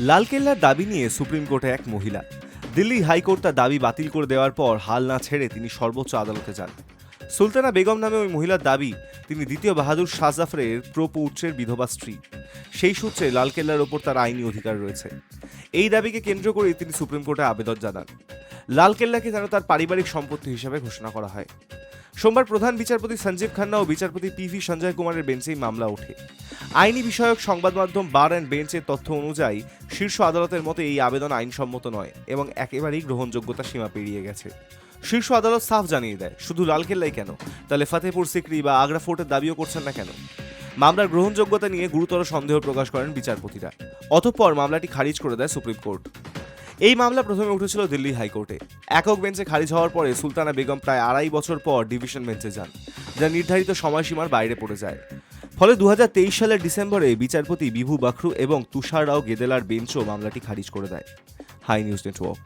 লালকেল্লার দাবি নিয়ে সুপ্রিম কোর্টে এক মহিলা। দিল্লি হাইকোর্ট তার দাবি বাতিল করে দেওয়ার পর হাল না ছেড়ে তিনি সর্বোচ্চ আদালতে যান। সুলতানা বেগম নামে ওই মহিলার দাবি, তিনি দ্বিতীয় বাহাদুর শাহ জাফরের প্রপৌত্রের বিধবা স্ত্রী। সেই সূত্রে লালকেল্লার ওপর তার আইনি অধিকার রয়েছে। এই দাবিকে কেন্দ্র করে তিনি সুপ্রিম কোর্টে আবেদন জানান। লালকেল্লাকে যেন তার পারিবারিক সম্পত্তি হিসেবে ঘোষণা করা হয়। সোমবার প্রধান বিচারপতি সঞ্জীব খান্না ও বিচারপতি পি ভি সঞ্জয় কুমারের বেঞ্চেই মামলা ওঠে। আইনি বিষয়ক সংবাদ মাধ্যম বার অ্যান্ড বেঞ্চের তথ্য অনুযায়ী শীর্ষ আদালতের মতে এই আবেদন আইনসম্মত নয় এবং একেবারেই গ্রহণযোগ্যতা সীমা পেরিয়ে গেছে। শীর্ষ আদালত সাফ জানিয়ে দেয়, শুধু লালকেল্লাই কেন? তাহলে ফতেপুর সিকরি বা আগ্রা ফোর্টের দাবিও করছেন না কেন? মামলার গ্রহণযোগ্যতা নিয়ে গুরুতর সন্দেহ প্রকাশ করেন বিচারপতিরা। অতঃপর মামলাটি খারিজ করে দেয় সুপ্রিম কোর্ট। এই মামলা প্রথমে উঠেছিল দিল্লি হাইকোর্টে। একক বেঞ্চে খারিজ হওয়ার পরে সুলতানা বেগম প্রায় আড়াই বছর পর ডিভিশন বেঞ্চে যান, যা নির্ধারিত সময়সীমার বাইরে পড়ে যায়। ফলে দু হাজার তেইশ সালের ডিসেম্বরে বিচারপতি বিভু বাখরু এবং তুষার রাও গেদেলার বেঞ্চও মামলাটি খারিজ করে দেয়। Hi news network.